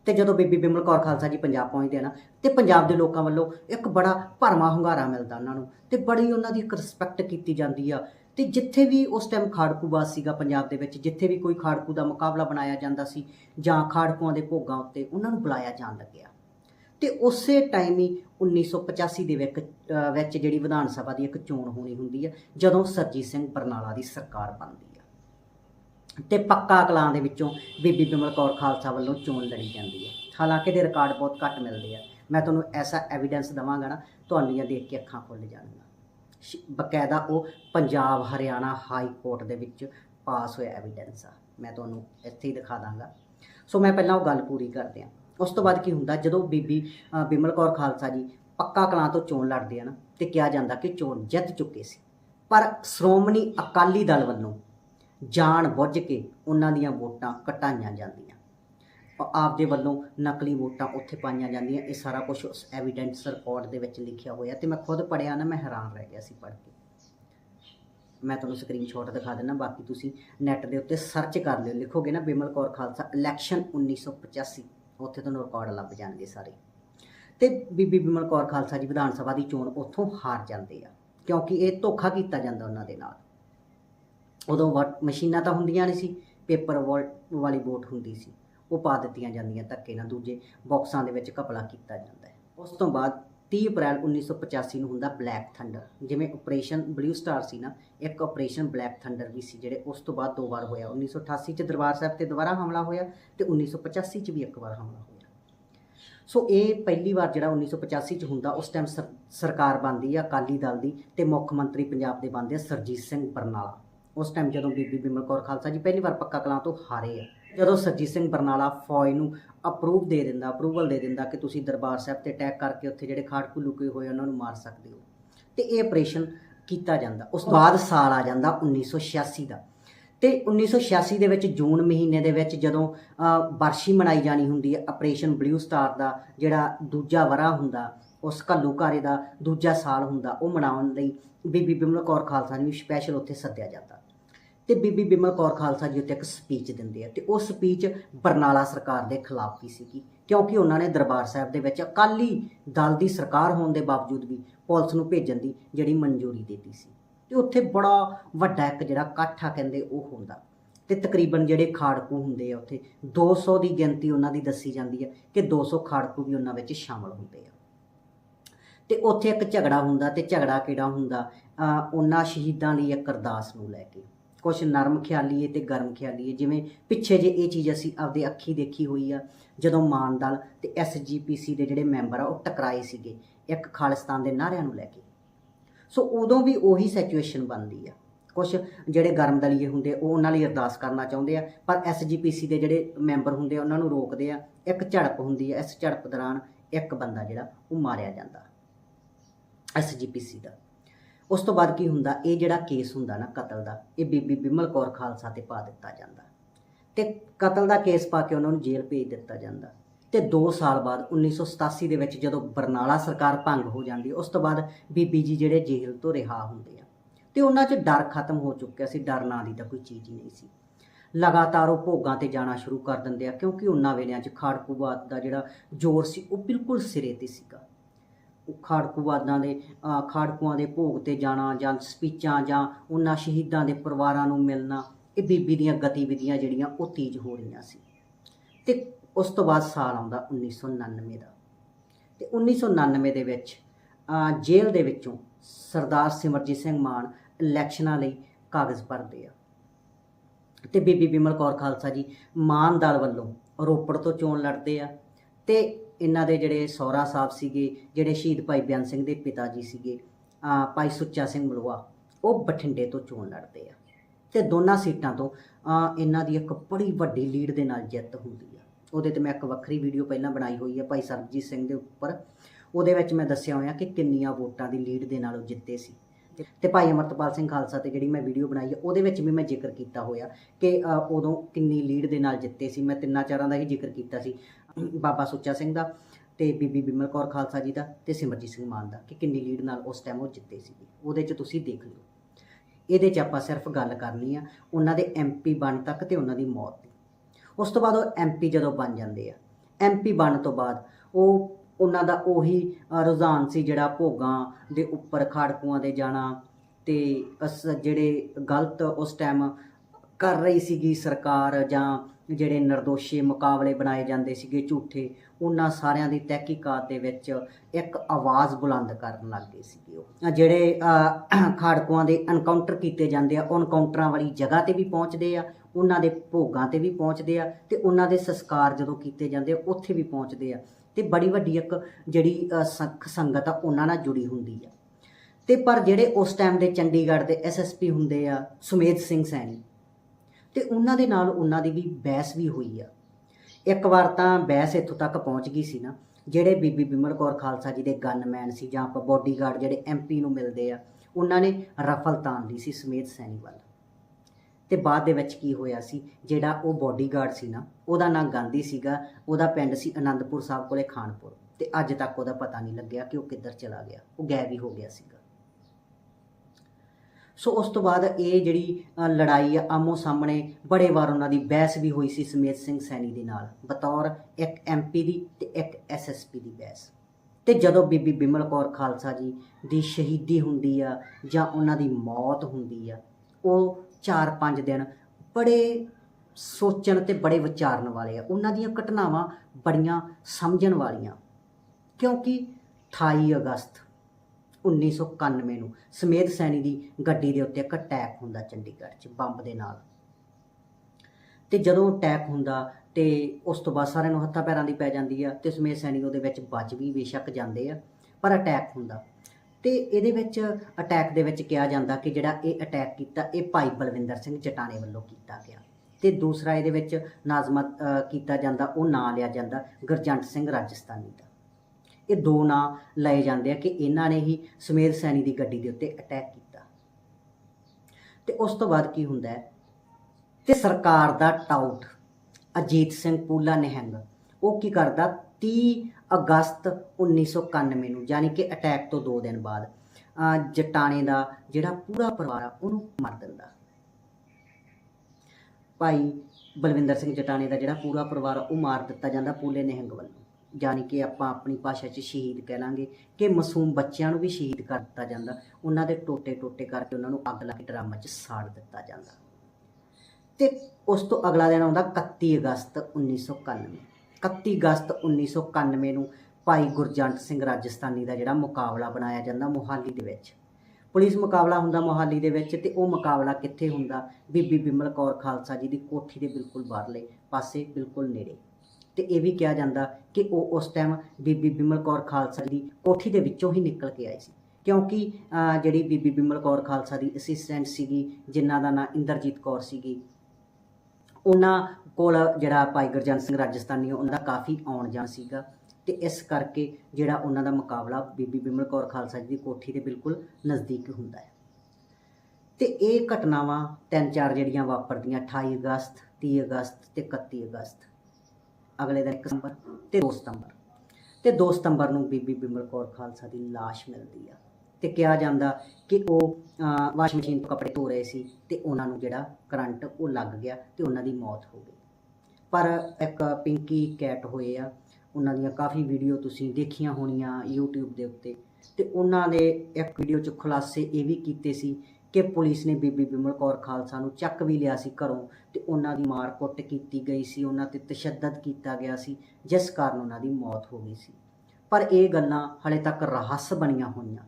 Speaker 1: ਤੇ ਜਦੋਂ ਬੀਬੀ ਬਿਮਲ ਕੌਰ ਖਾਲਸਾ ਜੀ ਪੰਜਾਬ ਪਹੁੰਚਦੇ ਆ ਨਾ, ਤੇ ਪੰਜਾਬ ਦੇ ਲੋਕਾਂ ਵੱਲੋਂ ਇੱਕ ਬੜਾ ਭਰਮਾ ਹੁੰਗਾਰਾ ਮਿਲਦਾ ਉਹਨਾਂ ਨੂੰ, ਤੇ ਬੜੀ ਉਹਨਾਂ ਦੀ ਇੱਕ ਰਿਸਪੈਕਟ ਕੀਤੀ ਜਾਂਦੀ ਆ। ਤੇ ਜਿੱਥੇ ਵੀ ਉਸ ਟਾਈਮ ਖਾੜਕੂਬਾਜ਼ ਸੀਗਾ ਪੰਜਾਬ ਦੇ ਵਿੱਚ, ਜਿੱਥੇ ਵੀ ਕੋਈ ਖਾੜਕੂ ਦਾ ਮੁਕਾਬਲਾ ਬਣਾਇਆ ਜਾਂਦਾ ਸੀ ਜਾਂ ਖਾੜਕੂਆਂ ਦੇ ਭੋਗਾਂ ਉੱਤੇ ਉਹਨਾਂ ਨੂੰ ਬੁਲਾਇਆ ਜਾਣ ਲੱਗਿਆ। ਤੇ ਉਸੇ ਟਾਈਮ ਹੀ 1985 ਦੇ ਵਿੱਚ, ਅਹ ਵਿੱਚ ਜਿਹੜੀ ਵਿਧਾਨ ਸਭਾ ਦੀ ਇੱਕ ਚੋਣ ਹੋਣੀ ਹੁੰਦੀ ਹੈ ਜਦੋਂ ਸਰਜੀਤ ਸਿੰਘ ਬਰਨਾਲਾ ਦੀ ਸਰਕਾਰ ਬਣਦੀ ਤੇ ਪੱਕਾ ਕਲਾਂ ਦੇ ਵਿੱਚੋਂ ਬੀਬੀ ਬਿਮਲ ਕੌਰ ਖਾਲਸਾ ਵੱਲੋਂ ਚੋਣ ਲੜੀ ਜਾਂਦੀ ਹੈ। ਹਾਲਾਂਕਿ ਦੇ ਰਿਕਾਰਡ ਬਹੁਤ ਘੱਟ ਮਿਲਦੇ ਆ। ਮੈਂ ਤੁਹਾਨੂੰ ਐਸਾ ਐਵੀਡੈਂਸ ਦਵਾਂਗਾ ਨਾ, ਤੁਹਾਡੀਆਂ ਦੇਖ ਕੇ ਅੱਖਾਂ ਖੁੱਲ ਜਾਣਗੀਆਂ। ਸ਼- ਬਕਾਇਦਾ ਉਹ ਪੰਜਾਬ ਹਰਿਆਣਾ ਹਾਈ ਕੋਰਟ ਦੇ ਵਿੱਚ ਪਾਸ ਹੋਇਆ ਐਵੀਡੈਂਸ ਆ। ਮੈਂ ਤੁਹਾਨੂੰ ਇੱਥੇ ਹੀ ਦਿਖਾ ਦਾਂਗਾ। ਸੋ ਮੈਂ ਪਹਿਲਾਂ ਉਹ ਗੱਲ ਪੂਰੀ ਕਰਦੇ ਹਾਂ। ਉਸ ਤੋਂ ਬਾਅਦ ਕੀ ਹੁੰਦਾ, ਜਦੋਂ ਬੀਬੀ ਬਿਮਲ ਕੌਰ ਖਾਲਸਾ ਜੀ ਪੱਕਾ ਕਲਾਂ ਤੋਂ ਚੋਣ ਲੜਦੇ ਆ ਨਾ, ਤੇ ਕਿਹਾ ਜਾਂਦਾ ਕਿ ਚੋਣ ਜਿੱਤ ਚੁੱਕੇ ਸੀ। ਪਰ ਸ਼੍ਰੋਮਣੀ ਅਕਾਲੀ ਦਲ ਵੱਲੋਂ ਜਾਣ ਬੁੱਝ ਕੇ ਉਹਨਾਂ ਦੀਆਂ ਵੋਟਾਂ ਕਟਾਈਆਂ ਜਾਂਦੀਆਂ। ਆਪਦੇ ਵੱਲੋਂ ਨਕਲੀ ਵੋਟਾਂ ਉੱਥੇ ਪਾਈਆਂ ਜਾਂਦੀਆਂ। ਇਹ ਸਾਰਾ ਕੁਝ ਉਸ ਐਵੀਡੈਂਸ ਰਿਪੋਰਟ ਦੇ ਵਿੱਚ ਲਿਖਿਆ ਹੋਇਆ ਤੇ ਮੈਂ ਖੁਦ ਪੜਿਆ ਨਾ, ਮੈਂ ਹੈਰਾਨ ਰਹਿ ਗਿਆ ਸੀ ਪੜ੍ਹ ਕੇ। ਮੈਂ ਤੁਹਾਨੂੰ ਸਕਰੀਨਸ਼ਾਟ ਦਿਖਾ ਦਿੰਦਾ ਬਾਕੀ ਤੁਸੀਂ ਨੈਟ ਦੇ ਉੱਤੇ ਸਰਚ ਕਰ ਲਿਓ। ਲਿਖੋਗੇ ਨਾ ਬਿਮਲ ਕੌਰ ਖਾਲਸਾ ਇਲੈਕਸ਼ਨ 1985 ਉੱਥੇ ਤੁਹਾਨੂੰ ਰਿਕਾਰਡ ਲੱਭ ਜਾਣਗੇ ਸਾਰੇ। ਤੇ ਬੀਬੀ ਬਿਮਲ ਕੌਰ ਖਾਲਸਾ ਜੀ ਵਿਧਾਨ ਸਭਾ ਦੀ ਚੋਣ ਉੱਥੋਂ ਹਾਰ ਜਾਂਦੇ ਆ, ਕਿਉਂਕਿ ਇਹ ਧੋਖਾ ਕੀਤਾ ਜਾਂਦਾ ਉਹਨਾਂ ਦੇ ਨਾਲ। ਉਦੋਂ ਵਟ ਮਸ਼ੀਨਾਂ ਤਾਂ ਹੁੰਦੀਆਂ ਨਹੀਂ ਸੀ, ਪੇਪਰ ਵਾਲੀ ਵੋਟ ਹੁੰਦੀ ਸੀ। ਉਹ ਪਾ ਦਿੱਤੀਆਂ ਜਾਂਦੀਆਂ ਧੱਕੇ ਨਾਲ, ਦੂਜੇ ਬਾਕਸਾਂ ਦੇ ਵਿੱਚ ਘਪਲਾ ਕੀਤਾ ਜਾਂਦਾ ਹੈ। ਉਸ ਤੋਂ ਬਾਅਦ 30 ਅਪ੍ਰੈਲ 1985 ਨੂੰ ਹੁੰਦਾ ਬਲੈਕ ਥੰਡਰ, ਜਿਵੇਂ ਆਪਰੇਸ਼ਨ ਬਲੂ ਸਟਾਰ ਸੀ ਨਾ, ਇੱਕ ਆਪਰੇਸ਼ਨ ਬਲੈਕ ਥੰਡਰ ਵੀ ਸੀ, ਜਿਹੜੇ ਉਸ ਤੋਂ ਬਾਅਦ ਦੋ ਵਾਰ ਹੋਇਆ। 1988 ਚ ਦਰਬਾਰ ਸਾਹਿਬ ਤੇ ਦੁਬਾਰਾ ਹਮਲਾ ਹੋਇਆ ਤੇ 1985 ਚ ਵੀ ਇੱਕ ਵਾਰ ਹਮਲਾ ਹੋਇਆ। ਸੋ ਇਹ ਪਹਿਲੀ ਵਾਰ ਜਿਹੜਾ 1985 ਚ ਹੁੰਦਾ, ਉਸ ਟਾਈਮ ਸਰਕਾਰ ਬਣਦੀ ਆ, ਅਕਾਲੀ ਦਲ ਦੀ ਤੇ ਮੁੱਖ ਮੰਤਰੀ ਪੰਜਾਬ ਦੇ ਬਣਦੇ ਆ, ਸਰਜੀਤ ਸਿੰਘ ਬਰਨਾਲਾ। ਉਸ ਟਾਈਮ ਜਦੋਂ ਬੀਬੀ ਬਿਮਲ ਕੌਰ ਖਾਲਸਾ ਜੀ ਪਹਿਲੀ ਵਾਰ ਪੱਕਾ ਕਲਾਂ ਤੋਂ ਹਾਰੇ ਆ, ਜਦੋਂ ਸਰਜੀਤ ਸਿੰਘ ਬਰਨਾਲਾ ਫੌਜ ਨੂੰ ਅਪਰੂਵ ਦੇ ਦਿੰਦਾ ਅਪਰੂਵਲ ਦੇ ਦਿੰਦਾ ਕਿ ਤੁਸੀਂ ਦਰਬਾਰ ਸਾਹਿਬ ਤੇ ਅਟੈਕ ਕਰਕੇ ਉੱਥੇ ਜਿਹੜੇ ਖਾੜਕੂ ਲੁਕੇ ਹੋਏ ਉਹਨਾਂ ਨੂੰ ਮਾਰ ਸਕਦੇ ਹੋ। ਤੇ ਇਹ ਆਪਰੇਸ਼ਨ ਕੀਤਾ ਜਾਂਦਾ। ਉਸ ਤੋਂ ਬਾਅਦ ਸਾਲ ਆ ਜਾਂਦਾ 1986 ਦਾ। ਤੇ 1986 ਦੇ ਵਿੱਚ ਜੂਨ ਮਹੀਨੇ ਦੇ ਵਿੱਚ ਜਦੋਂ ਬਰਸ਼ੀ ਮਨਾਈ ਜਾਣੀ ਹੁੰਦੀ ਹੈ ਆਪਰੇਸ਼ਨ ਬਲੂ ਸਟਾਰ ਦਾ ਜਿਹੜਾ ਦੂਜਾ ਵਰਾ ਹੁੰਦਾ, ਉਸ ਘੱਲੂਘਾਰੇ ਦਾ ਦੂਜਾ ਸਾਲ ਹੁੰਦਾ, ਉਹ ਮਨਾਉਣ ਲਈ ਬੀਬੀ ਬਿਮਲ ਕੌਰ ਖਾਲਸਾ ਨੂੰ ਸਪੈਸ਼ਲ ਉੱਥੇ ਸੱਦਿਆ ਜਾਂਦਾ। ਤੇ ਬੀਬੀ ਬਿਮਲ ਕੌਰ ਖਾਲਸਾ ਜੀ ਉੱਤੇ ਇੱਕ ਸਪੀਚ ਦਿੰਦੇ ਆ ਤੇ ਉਹ ਸਪੀਚ ਬਰਨਾਲਾ ਸਰਕਾਰ ਦੇ ਖਿਲਾਫ ਵੀ ਸੀਗੀ, ਕਿਉਂਕਿ ਉਹਨਾਂ ਨੇ ਦਰਬਾਰ ਸਾਹਿਬ ਦੇ ਵਿੱਚ ਅਕਾਲੀ ਦਲ ਦੀ ਸਰਕਾਰ ਹੋਣ ਦੇ ਬਾਵਜੂਦ ਵੀ ਪੁਲਿਸ ਨੂੰ ਭੇਜਣ ਦੀ ਜਿਹੜੀ ਮਨਜ਼ੂਰੀ ਦਿੱਤੀ ਸੀ। ਤੇ ਉੱਥੇ ਬੜਾ ਵੱਡਾ ਇੱਕ ਜਿਹੜਾ ਇਕੱਠ ਆ ਕਹਿੰਦੇ ਉਹ ਹੁੰਦਾ। ਤੇ ਤਕਰੀਬਨ ਜਿਹੜੇ ਖਾੜਕੂ ਹੁੰਦੇ ਆ ਉੱਥੇ 200 ਦੀ ਗਿਣਤੀ ਉਹਨਾਂ ਦੀ ਦੱਸੀ ਜਾਂਦੀ ਹੈ ਕਿ 200 ਖਾੜਕੂ ਵੀ ਉਹਨਾਂ ਵਿੱਚ ਸ਼ਾਮਲ ਹੁੰਦੇ ਆ। ਤੇ ਉੱਥੇ ਇੱਕ ਝਗੜਾ ਹੁੰਦਾ ਤੇ ਝਗੜਾ ਕਿਹੜਾ ਹੁੰਦਾ? ਉਹਨਾਂ ਸ਼ਹੀਦਾਂ ਲਈ ਇੱਕ ਅਰਦਾਸ ਨੂੰ ਲੈ ਕੇ। ਕੁਝ ਨਰਮ ਖਿਆਲੀਏ ਤੇ ਗਰਮ ਖਿਆਲੀਏ, ਜਿਵੇਂ ਪਿੱਛੇ ਜੇ ਇਹ ਚੀਜ਼ ਅਸੀਂ ਆਪਦੇ ਅੱਖੀ ਦੇਖੀ ਹੋਈ ਆ, ਜਦੋਂ ਮਾਨ ਦਲ ਤੇ ਐਸਜੀਪੀਸੀ ਦੇ ਜਿਹੜੇ ਮੈਂਬਰ ਆ, ਉਹ ਟਕਰਾਏ ਸੀਗੇ ਇੱਕ ਖਾਲਿਸਤਾਨ ਦੇ ਨਾਰਿਆਂ ਨੂੰ ਲੈ ਕੇ। ਸੋ ਉਦੋਂ ਵੀ ਉਹੀ ਸਿਚੁਏਸ਼ਨ ਬਣਦੀ ਆ। ਕੁਝ ਜਿਹੜੇ ਗਰਮ ਦਲੀਏ ਹੁੰਦੇ ਉਹ ਉਹਨਾਂ ਲਈ ਅਰਦਾਸ ਕਰਨਾ ਚਾਹੁੰਦੇ ਆ, ਪਰ ਐਸਜੀਪੀਸੀ ਦੇ ਜਿਹੜੇ ਮੈਂਬਰ ਹੁੰਦੇ ਆ, ਉਹਨਾਂ ਨੂੰ ਰੋਕਦੇ ਆ, ਇੱਕ ਝੜਪ ਹੁੰਦੀ ਆ, ਇਸ ਝੜਪ ਦੌਰਾਨ ਇੱਕ ਬੰਦਾ ਜਿਹੜਾ, ਉਹ ਮਾਰਿਆ ਜਾਂਦਾ ਐਸਜੀਪੀਸੀ ਦਾ। ਉਸ ਤੋਂ ਬਾਅਦ ਕੀ ਹੁੰਦਾ? ਇਹ ਜਿਹੜਾ ਕੇਸ ਹੁੰਦਾ ਨਾ ਕਤਲ ਦਾ, ਇਹ ਬੀਬੀ ਬਿਮਲ ਕੌਰ ਖਾਲਸਾ ਤੇ ਪਾ ਦਿੱਤਾ ਜਾਂਦਾ। ਤੇ ਕਤਲ ਦਾ ਕੇਸ ਪਾ ਕੇ ਉਹਨਾਂ ਨੂੰ ਜੇਲ੍ਹ ਭੇਜ ਦਿੱਤਾ ਜਾਂਦਾ। ਤੇ 2 ਸਾਲ ਬਾਅਦ 1987 ਦੇ ਵਿੱਚ ਜਦੋਂ ਬਰਨਾਲਾ ਸਰਕਾਰ ਭੰਗ ਹੋ ਜਾਂਦੀ, ਉਸ ਤੋਂ ਬਾਅਦ ਬੀਬੀ ਜੀ ਜਿਹੜੇ ਜੇਲ੍ਹ ਤੋਂ ਰਿਹਾ ਹੁੰਦੇ ਆ। ਤੇ ਉਹਨਾਂ 'ਚ ਡਰ ਖਤਮ ਹੋ ਚੁੱਕਿਆ ਸੀ, ਡਰ ਨਾਂ ਦੀ ਤਾਂ ਕੋਈ ਚੀਜ਼ ਹੀ ਨਹੀਂ ਸੀ। ਲਗਾਤਾਰ ਉਹ ਭੋਗਾਂ ਤੇ ਜਾਣਾ ਸ਼ੁਰੂ ਕਰ ਦਿੰਦੇ ਆ, ਕਿਉਂਕਿ ਉਹਨਾਂ ਵੇਲਿਆਂ 'ਚ ਖਾੜਕੂਵਾਦ ਦਾ ਜਿਹੜਾ ਜ਼ੋਰ ਸੀ, ਉਹ ਬਿਲਕੁਲ ਸਿਰੇ ਤੇ ਸੀਗਾ। ਖਾੜਕੂਵਾਦਾਂ ਦੇ ਖਾੜਕੂਆਂ ਦੇ ਭੋਗ ਤੇ ਜਾਣਾ ਜਾਂ ਸਪੀਚਾਂ ਜਾਂ ਉਹਨਾਂ ਸ਼ਹੀਦਾਂ ਦੇ ਪਰਿਵਾਰਾਂ ਨੂੰ ਮਿਲਣਾ, ਇਹ ਬੀਬੀ ਦੀਆਂ ਗਤੀਵਿਧੀਆਂ ਜਿਹੜੀਆਂ ਉਹ ਤੇਜ਼ ਹੋ ਰਹੀਆਂ ਸੀ। ਤੇ ਉਸ ਤੋਂ ਬਾਅਦ ਸਾਲ ਆਉਂਦਾ 1999 ਦਾ। ਤੇ 1999 ਦੇ ਵਿੱਚ ਜੇਲ੍ਹ ਦੇ ਵਿੱਚੋਂ ਸਰਦਾਰ ਸਿਮਰਜੀਤ ਸਿੰਘ ਮਾਨ ਇਲੈਕਸ਼ਨਾਂ ਲਈ ਕਾਗਜ਼ ਭਰਦੇ ਆ। ਤੇ ਬੀਬੀ ਬਿਮਲ ਕੌਰ ਖਾਲਸਾ ਜੀ ਮਾਨ ਦਲ ਵੱਲੋਂ ਰੋਪੜ ਤੋਂ ਚੋਣ ਲੜਦੇ ਆ। ਤੇ ਇਹਨਾਂ ਦੇ ਜਿਹੜੇ ਸਹੁਰਾ ਸਾਹਿਬ ਸੀਗੇ, ਜਿਹੜੇ ਸ਼ਹੀਦ ਭਾਈ ਬਿਆਨ ਸਿੰਘ ਦੇ ਪਿਤਾ ਜੀ ਸੀਗੇ ਭਾਈ ਸੁੱਚਾ ਸਿੰਘ ਮਲੂਆ, ਉਹ ਬਠਿੰਡੇ ਤੋਂ ਚੋਣ ਲੜਦੇ ਆ। ਤੇ ਦੋਨਾਂ ਸੀਟਾਂ ਤੋਂ ਇਹਨਾਂ ਦੀ ਇੱਕ ਬੜੀ ਵੱਡੀ ਲੀਡ ਦੇ ਨਾਲ ਜਿੱਤ ਹੁੰਦੀ ਆ। ਉਹਦੇ ਤੇ ਮੈਂ ਇੱਕ ਵੱਖਰੀ ਵੀਡੀਓ ਪਹਿਲਾਂ ਬਣਾਈ ਹੋਈ ਹੈ ਭਾਈ ਸਰਬਜੀਤ ਸਿੰਘ ਦੇ ਉੱਪਰ। ਉਹਦੇ ਵਿੱਚ ਮੈਂ ਦੱਸਿਆ ਹੋਇਆ ਕਿ ਕਿੰਨੀਆਂ ਵੋਟਾਂ ਦੀ ਲੀਡ ਦੇ ਨਾਲ ਉਹ ਜਿੱਤੇ ਸੀ। ਤੇ- ਭਾਈ ਅਮਰਤਪਾਲ ਸਿੰਘ ਖਾਲਸਾ ਤੇ ਜਿਹੜੀ ਮੈਂ ਵੀਡੀਓ ਬਣਾਈ ਹੈ ਉਹਦੇ ਵਿੱਚ ਵੀ ਮੈਂ ਜ਼ਿਕਰ ਕੀਤਾ ਹੋਇਆ ਕਿ ਉਦੋਂ ਕਿੰਨੀ ਲੀਡ ਦੇ ਨਾਲ ਜਿੱਤੇ ਸੀ। ਮੈਂ ਤਿੰਨਾਂ ਚਾਰਾਂ ਦਾ ਹੀ ਜ਼ਿਕਰ ਕੀਤਾ ਸੀ। ਬਾਬਾ ਸੁੱਚਾ ਸਿੰਘ ਦਾ ਤੇ ਬੀਬੀ ਬਿਮਲ ਕੌਰ ਖਾਲਸਾ ਜੀ ਦਾ ਤੇ ਸਿਮਰਜੀਤ ਸਿੰਘ ਮਾਨ ਦਾ ਕਿ ਕਿੰਨੀ ਲੀਡ ਨਾਲ ਉਸ ਟਾਈਮ ਉਹ ਜਿੱਤੇ ਸੀ। ਉਹਦੇ 'ਚ ਤੁਸੀਂ ਦੇਖ ਲਿਓ। ਇਹਦੇ 'ਚ ਆਪਾਂ ਸਿਰਫ ਗੱਲ ਕਰਨੀ ਆ, ਉਹਨਾਂ ਦੇ ਐਮਪੀ ਬਣ ਤੱਕ ਤੇ ਉਹਨਾਂ ਦੀ ਮੌਤ ਦੀ। ਉਸ ਤੋਂ ਬਾਅਦ ਉਹ ਐਮਪੀ ਜਦੋਂ ਬਣ ਜਾਂਦੇ ਆ ਐਮਪੀ ਬਣਨ ਤੋਂ ਬਾਅਦ ਉਹ, ਉਹਨਾਂ ਦਾ ਉਹੀ ਰੁਝਾਨ ਸੀ ਜਿਹੜਾ ਭੋਗਾਂ ਦੇ ਉੱਪਰ, ਖਾੜਕੂਆਂ ਦੇ ਜਾਣਾ ਤੇ ਜਿਹੜੇ ਗਲਤ ਉਸ ਟਾਈਮ ਕਰ ਰਹੀ ਸੀਗੀ ਸਰਕਾਰ ਜਾਂ ਜਿਹੜੇ ਨਿਰਦੋਸ਼ੀ ਮੁਕਾਬਲੇ ਬਣਾਏ ਜਾਂਦੇ ਸੀਗੇ ਝੂਠੇ ਉਹਨਾਂ ਸਾਰਿਆਂ ਦੀ ਤਹਿਕੀਕਾਤ ਦੇ ਵਿੱਚ ਇੱਕ ਆਵਾਜ਼ ਬੁਲੰਦ ਕਰਨ ਲੱਗ ਗਏ ਸੀਗੇ ਉਹ। ਜਿਹੜੇ ਖਾੜਕੂਆਂ ਦੇ ਐਨਕਾਊਂਟਰ ਕੀਤੇ ਜਾਂਦੇ ਆ ਉਹ ਐਨਕਾਊਂਟਰਾਂ ਵਾਲੀ ਜਗ੍ਹਾ ਤੇ ਵੀ ਪਹੁੰਚਦੇ ਆ ਉਹਨਾਂ ਦੇ ਭੋਗਾਂ ਤੇ ਵੀ ਪਹੁੰਚਦੇ ਆ ਤੇ ਉਹਨਾਂ ਦੇ ਸੰਸਕਾਰ ਜਦੋਂ ਕੀਤੇ ਜਾਂਦੇ ਆ ਉੱਥੇ ਵੀ ਪਹੁੰਚਦੇ ਆ। ਤੇ ਬੜੀ ਵੱਡੀ ਇੱਕ ਜਿਹੜੀ ਅ, ਸੰਗਤ ਆ ਉਹਨਾਂ ਨਾਲ ਜੁੜੀ ਹੁੰਦੀ ਆ। ਤੇ ਪਰ ਜਿਹੜੇ ਉਸ ਟਾਈਮ ਦੇ ਚੰਡੀਗੜ੍ਹ ਦੇ ਐਸਐਸਪੀ ਹੁੰਦੇ ਆ ਸੁਮੇਧ ਸਿੰਘ ਸੈਣੀ ਤੇ ਉਹਨਾਂ ਦੇ ਨਾਲ ਉਹਨਾਂ ਦੀ ਵੀ ਬਹਿਸ ਵੀ ਹੋਈ ਆ। ਇੱਕ ਵਾਰ ਤਾਂ ਬਹਿਸ ਇੱਥੋਂ ਤੱਕ ਪਹੁੰਚ ਗਈ ਸੀ ਨਾ, ਜਿਹੜੇ ਬੀਬੀ ਬਿਮਲ ਕੌਰ ਖਾਲਸਾ ਜੀ ਦੇ ਗਨਮੈਨ ਸੀ ਜਾਂ ਆਪਾਂ ਬੋਡੀਗਾਰਡ ਜਿਹੜੇ ਐਮਪੀ ਨੂੰ ਮਿਲਦੇ ਆ, ਉਹਨਾਂ ਨੇ ਰਫਲ ਤਾਣ ਲਈ ਸੀ ਸਮੇਤ ਸੈਣੀ ਵੱਲ। ਤੇ ਬਾਅਦ ਦੇ ਵਿੱਚ ਕੀ ਹੋਇਆ ਸੀ, ਜਿਹੜਾ ਉਹ ਬੋਡੀਗਾਰਡ ਸੀ ਨਾ, ਉਹਦਾ ਨਾਂ ਗਾਂਧੀ ਸੀਗਾ, ਉਹਦਾ ਪਿੰਡ ਸੀ ਅਨੰਦਪੁਰ ਸਾਹਿਬ ਕੋਲੇ ਖਾਨਪੁਰ, ਤੇ ਅੱਜ ਤੱਕ ਉਹਦਾ ਪਤਾ ਨਹੀਂ ਲੱਗਿਆ ਕਿ ਉਹ ਕਿੱਧਰ ਚਲਾ ਗਿਆ, ਉਹ ਗਾਇਬ ਹੀ ਹੋ ਗਿਆ ਸੀਗਾ। ਸੋ ਉਸ ਤੋਂ ਬਾਅਦ ਇਹ ਜਿਹੜੀ ਲੜਾਈ ਆ ਆਮੋ ਸਾਹਮਣੇ ਬੜੇ ਵਾਰ ਉਹਨਾਂ ਦੀ ਬਹਿਸ ਵੀ ਹੋਈ ਸੀ ਸਮੇਤ ਸਿੰਘ ਸੈਣੀ ਦੇ ਨਾਲ। ਬਤੌਰ ਇੱਕ ਐਮਪੀ ਦੀ ਤੇ ਇੱਕ ਐਸਐਸਪੀ ਦੀ ਬਹਿਸ। ਤੇ ਜਦੋਂ ਬੀਬੀ ਬਿਮਲ ਕੌਰ ਖਾਲਸਾ ਜੀ ਦੀ ਸ਼ਹੀਦੀ ਹੁੰਦੀ ਆ ਜਾਂ ਉਹਨਾਂ ਦੀ ਮੌਤ ਹੁੰਦੀ ਆ, ਉਹ 4-5 ਦਿਨ ਬੜੇ ਸੋਚਣ ਤੇ ਬੜੇ ਵਿਚਾਰਨ ਵਾਲੇ ਆ। ਉਹਨਾਂ ਦੀਆਂ ਘਟਨਾਵਾਂ ਬੜੀਆਂ ਸਮਝਣ ਵਾਲੀਆਂ। ਕਿਉਂਕਿ 28 ਅਗਸਤ 1991 ਨੂੰ ਸਮੇਤ ਸੈਣੀ ਦੀ ਗੱਡੀ ਦੇ ਉੱਤੇ ਇੱਕ ਅਟੈਕ ਹੁੰਦਾ ਚੰਡੀਗੜ੍ਹ 'ਚ, ਬੰਬ ਦੇ ਨਾਲ। ਤੇ ਜਦੋਂ ਅਟੈਕ ਹੁੰਦਾ ਤੇ ਉਸ ਤੋਂ ਬਾਅਦ ਸਾਰਿਆਂ ਨੂੰ ਹੱਥਾਂ ਪੈਰਾਂ ਦੀ ਪੈ ਜਾਂਦੀ ਆ ਤੇ ਸਮੇਤ ਸੈਣੀ ਉਹਦੇ ਵਿੱਚ ਬਚ ਵੀ ਬੇਸ਼ੱਕ ਜਾਂਦੇ ਆ, ਪਰ ਅਟੈਕ ਹੁੰਦਾ। ਤੇ ਇਹਦੇ ਵਿੱਚ ਅਟੈਕ ਦੇ ਵਿੱਚ ਕਿਹਾ ਜਾਂਦਾ ਕਿ ਜਿਹੜਾ ਇਹ ਅਟੈਕ ਕੀਤਾ, ਇਹ ਭਾਈ ਬਲਵਿੰਦਰ ਸਿੰਘ ਚਟਾਣੇ ਵੱਲੋਂ ਕੀਤਾ ਗਿਆ। ਤੇ ਦੂਸਰਾ ਇਹਦੇ ਵਿੱਚ ਨਾਜ਼ਮਤ ਕੀਤਾ ਜਾਂਦਾ, ਉਹ ਨਾਂ ਲਿਆ ਜਾਂਦਾ ਗੁਰਜੰਟ ਸਿੰਘ ਰਾਜਸਥਾਨੀ ਦਾ। ਇਹ ਦੋ ਨਾਂ ਲਏ ਜਾਂਦੇ ਆ ਕਿ ਇਹਨਾਂ ਨੇ ਹੀ ਸਮੇਰ ਸੈਣੀ ਦੀ ਗੱਡੀ ਦੇ ਉੱਤੇ ਅਟੈਕ ਕੀਤਾ। ਤੇ ਉਸ ਤੋਂ ਬਾਅਦ ਕੀ ਹੁੰਦਾ ਹੈ? ਤੇ ਸਰਕਾਰ ਦਾ ਟਾਊਟ ਅਜੀਤ ਸਿੰਘ ਪੂਲਾ ਨਿਹੰਗ ਉਹ ਕੀ ਕਰਦਾ? 30 ਅਗਸਤ 1991 ਨੂੰ ਯਾਨੀ ਕਿ ਅਟੈਕ ਤੋਂ 2 ਦਿਨ ਬਾਅਦ ਜਟਾਣੇ ਦਾ ਜਿਹੜਾ ਪੂਰਾ ਪਰਿਵਾਰ ਆ ਉਹਨੂੰ ਮਾਰ ਦਿੰਦਾ। ਭਾਈ ਬਲਵਿੰਦਰ ਸਿੰਘ ਜਟਾਣੇ ਦਾ ਜਿਹੜਾ ਪੂਰਾ ਪਰਿਵਾਰ ਆ, ਉਹ ਮਾਰ ਦਿੱਤਾ ਜਾਂਦਾ ਪੂਲੇ ਨਿਹੰਗ ਵੱਲੋਂ। ਯਾਨੀ ਕਿ ਆਪਾਂ ਆਪਣੀ ਭਾਸ਼ਾ 'ਚ ਸ਼ਹੀਦ ਕਹਿ ਲਾਂਗੇ ਕਿ ਮਾਸੂਮ ਬੱਚਿਆਂ ਨੂੰ ਵੀ ਸ਼ਹੀਦ ਕਰ ਦਿੱਤਾ ਜਾਂਦਾ। ਉਹਨਾਂ ਦੇ ਟੋਟੇ ਟੋਟੇ ਕਰਕੇ ਉਹਨਾਂ ਨੂੰ ਅੱਗ ਲਾ ਕੇ ਡਰਾਮਾ 'ਚ ਸਾੜ ਦਿੱਤਾ ਜਾਂਦਾ। ਤੇ ਉਸ ਤੋਂ ਅਗਲਾ ਦਿਨ ਆਉਂਦਾ 31 ਅਗਸਤ 1991 31 ਅਗਸਤ 1991 ਨੂੰ ਭਾਈ ਗੁਰਜੰਟ ਸਿੰਘ ਰਾਜਸਥਾਨੀ ਦਾ ਜਿਹੜਾ ਮੁਕਾਬਲਾ ਬਣਾਇਆ ਜਾਂਦਾ ਮੋਹਾਲੀ ਦੇ ਵਿੱਚ। ਪੁਲਿਸ ਮੁਕਾਬਲਾ ਹੁੰਦਾ ਮੋਹਾਲੀ ਦੇ ਵਿੱਚ ਤੇ ਉਹ ਮੁਕਾਬਲਾ ਕਿੱਥੇ ਹੁੰਦਾ? ਬੀਬੀ ਬਿਮਲ ਕੌਰ ਖਾਲਸਾ ਜੀ ਦੀ ਕੋਠੀ ਦੇ ਬਿਲਕੁਲ ਬਾਹਰਲੇ ਪਾਸੇ, ਬਿਲਕੁਲ ਨੇੜੇ। ਤੇ ਇਹ ਵੀ ਕਿਹਾ ਜਾਂਦਾ ਕਿ ਉਹ ਉਸ ਟਾਈਮ ਬੀਬੀ ਬਿਮਲ ਕੌਰ ਖਾਲਸਾ ਦੀ ਕੋਠੀ ਦੇ ਵਿੱਚੋਂ ਹੀ ਨਿਕਲ ਕੇ ਆਏ ਸੀ। ਕਿਉਂਕਿ ਜਿਹੜੀ ਬੀਬੀ ਬਿਮਲ ਕੌਰ ਖਾਲਸਾ ਦੀ ਅਸਿਸਟੈਂਟ ਸੀਗੀ, ਜਿਨ੍ਹਾਂ ਦਾ ਨਾਂ ਇੰਦਰਜੀਤ ਕੌਰ ਸੀਗੀ, ਉਹਨਾਂ ਕੋਲ ਜਿਹੜਾ ਭਾਈ ਗੁਰਜਨ ਸਿੰਘ ਰਾਜਸਥਾਨੀ, ਉਹਨਾਂ ਦਾ ਕਾਫੀ ਆਉਣ ਜਾਣ ਸੀਗਾ। ਤੇ ਇਸ ਕਰਕੇ ਜਿਹੜਾ ਉਹਨਾਂ ਦਾ ਮੁਕਾਬਲਾ ਬੀਬੀ ਬਿਮਲ ਕੌਰ ਖਾਲਸਾ ਜੀ ਦੀ ਕੋਠੀ ਦੇ ਬਿਲਕੁਲ ਨਜ਼ਦੀਕ ਹੁੰਦਾ ਹੈ। ਤੇ ਇਹ ਘਟਨਾਵਾਂ ਤਿੰਨ ਚਾਰ ਜਿਹੜੀਆਂ ਵਾਪਰਦੀਆਂ 28 ਅਗਸਤ 30 ਅਗਸਤ ਤੇ 31 ਅਗਸਤ। ਅਗਲੇ ਦਿਨ 1 ਸਤੰਬਰ ਤੇ 2 ਸਤੰਬਰ। ਤੇ 2 ਸਤੰਬਰ ਨੂੰ ਬੀਬੀ ਬਿਮਲ ਕੌਰ ਖਾਲਸਾ ਦੀ ਲਾਸ਼ ਮਿਲਦੀ ਆ। ਤੇ ਕਿਹਾ ਜਾਂਦਾ ਕਿ ਉਹ ਵਾਸ਼ਿੰਗ ਮਸ਼ੀਨ ਤੋਂ ਕੱਪੜੇ ਧੋ ਰਹੇ ਸੀ ਤੇ ਉਹਨਾਂ ਨੂੰ ਜਿਹੜਾ ਕਰੰਟ ਉਹ ਲੱਗ ਗਿਆ ਤੇ ਉਹਨਾਂ ਦੀ ਮੌਤ ਹੋ ਗਈ। ਪਰ ਇੱਕ ਪਿੰਕੀ ਕੈਟ ਹੋਏ ਆ। ਉਹਨਾਂ ਦੀਆਂ ਕਾਫੀ ਵੀਡੀਓ ਤੁਸੀਂ ਦੇਖੀਆਂ ਹੋਣੀਆਂ YouTube ਦੇ ਉੱਤੇ। ਤੇ ਉਹਨਾਂ ਦੇ ਇੱਕ ਵੀਡੀਓ 'ਚ ਖੁਲਾਸੇ ਇਹ ਵੀ ਕੀਤੇ ਸੀ ਕਿ ਪੁਲਿਸ ਨੇ ਬੀਬੀ ਬਿਮਲ ਕੌਰ ਖਾਲਸਾ ਨੂੰ ਚੱਕ ਵੀ ਲਿਆ ਸੀ ਘਰੋਂ ਤੇ ਉਹਨਾਂ ਦੀ ਮਾਰ ਕੁੱਟ ਕੀਤੀ ਗਈ ਸੀ, ਉਹਨਾਂ ਤੇ ਤਸ਼ੱਦਦ ਕੀਤਾ ਗਿਆ ਸੀ, ਜਿਸ ਕਾਰਨ ਉਹਨਾਂ ਦੀ ਮੌਤ ਹੋ ਗਈ ਸੀ। ਪਰ ਇਹ ਗੱਲਾਂ ਹਲੇ ਤੱਕ ਰਹੱਸ ਬਣੀਆਂ ਹੋਈਆਂ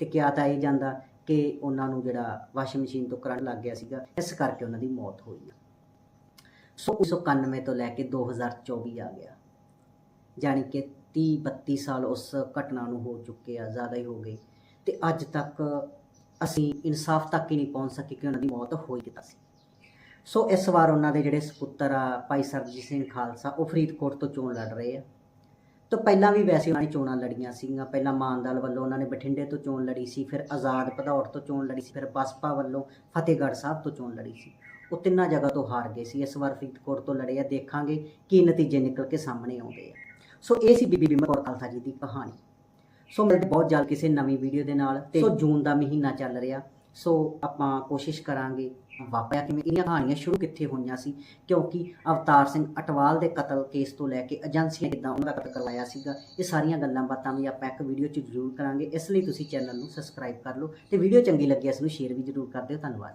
Speaker 1: ਤੇ ਕਿਹਾ ਤਾਂ ਇਹ ਜਾਂਦਾ ਕਿ ਉਹਨਾਂ ਨੂੰ ਜਿਹੜਾ ਵਾਸ਼ਿੰਗ ਮਸ਼ੀਨ ਤੋਂ ਕਰੰਟ ਲੱਗ ਗਿਆ ਸੀਗਾ, ਇਸ ਕਰਕੇ ਉਹਨਾਂ ਦੀ ਮੌਤ ਹੋਈ ਆ। ਸੋ 1991 ਤੋਂ ਲੈ ਕੇ 2024 ਆ ਗਿਆ। ਜਾਣੀ ਕਿ 30 32 ਸਾਲ ਉਸ ਘਟਨਾ ਨੂੰ ਹੋ ਚੁੱਕੇ ਆ, ਜ਼ਿਆਦਾ ਹੀ ਹੋ ਗਏ। ਤੇ ਅੱਜ ਤੱਕ ਅਸੀਂ ਇਨਸਾਫ ਤੱਕ ਹੀ ਨਹੀਂ ਪਹੁੰਚ ਸਕੇ ਕਿ ਉਹਨਾਂ ਦੀ ਮੌਤ ਹੋਈ ਕਿੱਦਾਂ ਸੀ। ਸੋ ਇਸ ਵਾਰ ਉਹਨਾਂ ਦੇ ਜਿਹੜੇ ਸੁਪੁੱਤਰ ਆ, ਭਾਈ ਸਰਜੀਤ ਸਿੰਘ ਖਾਲਸਾ, ਉਹ ਫਰੀਦਕੋਟ ਤੋਂ ਚੋਣ ਲੜ ਰਹੇ ਆ। ਤੋਂ ਪਹਿਲਾਂ ਵੀ ਵੈਸੇ ਉਹਨਾਂ ਨੇ ਚੋਣਾਂ ਲੜੀਆਂ ਸੀਗੀਆਂ। ਪਹਿਲਾਂ ਮਾਨਦਲ ਵੱਲੋਂ ਉਹਨਾਂ ਨੇ ਬਠਿੰਡੇ ਤੋਂ ਚੋਣ ਲੜੀ ਸੀ, ਫਿਰ ਆਜ਼ਾਦ ਭਦੌੜ ਤੋਂ ਚੋਣ ਲੜੀ ਸੀ, ਫਿਰ ਬਸਪਾ ਵੱਲੋਂ ਫਤਿਹਗੜ੍ਹ ਸਾਹਿਬ ਤੋਂ ਚੋਣ ਲੜੀ ਸੀ। ਉਹ ਤਿੰਨਾਂ ਜਗ੍ਹਾ ਤੋਂ ਹਾਰ ਗਏ ਸੀ। ਇਸ ਵਾਰ ਫਰੀਦਕੋਟ ਤੋਂ ਲੜੇ ਆ। ਦੇਖਾਂਗੇ ਕੀ ਨਤੀਜੇ ਨਿਕਲ ਕੇ ਸਾਹਮਣੇ ਆਉਂਦੇ ਆ। ਸੋ ਇਹ ਸੀ ਬੀਬੀ ਬਿਮਲ ਕੌਰ ਖਾਲਸਾ ਜੀ ਦੀ ਕਹਾਣੀ। ਸੋ ਮਿਲਦੇ ਬਹੁਤ ਜਲਦ ਕਿਸੇ ਨਵੀਂ ਵੀਡੀਓ ਦੇ ਨਾਲ। ਤੇ ਸੋ ਜੂਨ ਦਾ ਮਹੀਨਾ ਚੱਲ ਰਿਹਾ। ਸੋ ਆਪਾਂ ਕੋਸ਼ਿਸ਼ ਕਰਾਂਗੇ ਵਾਪਰਿਆ ਕਿਵੇਂ। ਇਹਦੀਆਂ ਕਹਾਣੀਆਂ ਸ਼ੁਰੂ ਕਿੱਥੇ ਹੋਈਆਂ ਸੀ? ਕਿਉਂਕਿ ਅਵਤਾਰ ਸਿੰਘ ਅਟਵਾਲ ਦੇ ਕਤਲ ਕੇਸ ਤੋਂ ਲੈ ਕੇ ਏਜੰਸੀਆਂ ਕਿੱਦਾਂ ਉਹਨਾਂ ਦਾ ਕਤਲ ਕਰਵਾਇਆ ਸੀਗਾ ਇਹ ਸਾਰੀਆਂ ਗੱਲਾਂ ਬਾਤਾਂ ਵੀ ਆਪਾਂ ਇੱਕ ਵੀਡੀਓ 'ਚ ਜ਼ਰੂਰ ਕਰਾਂਗੇ। ਇਸ ਲਈ ਤੁਸੀਂ ਚੈਨਲ ਨੂੰ ਸਬਸਕ੍ਰਾਈਬ ਕਰ ਲਓ ਤੇ ਵੀਡੀਓ ਚੰਗੀ ਲੱਗੀ ਇਸ ਨੂੰ ਸ਼ੇਅਰ ਵੀ ਜ਼ਰੂਰ ਕਰ ਦਿਓ। ਧੰਨਵਾਦ।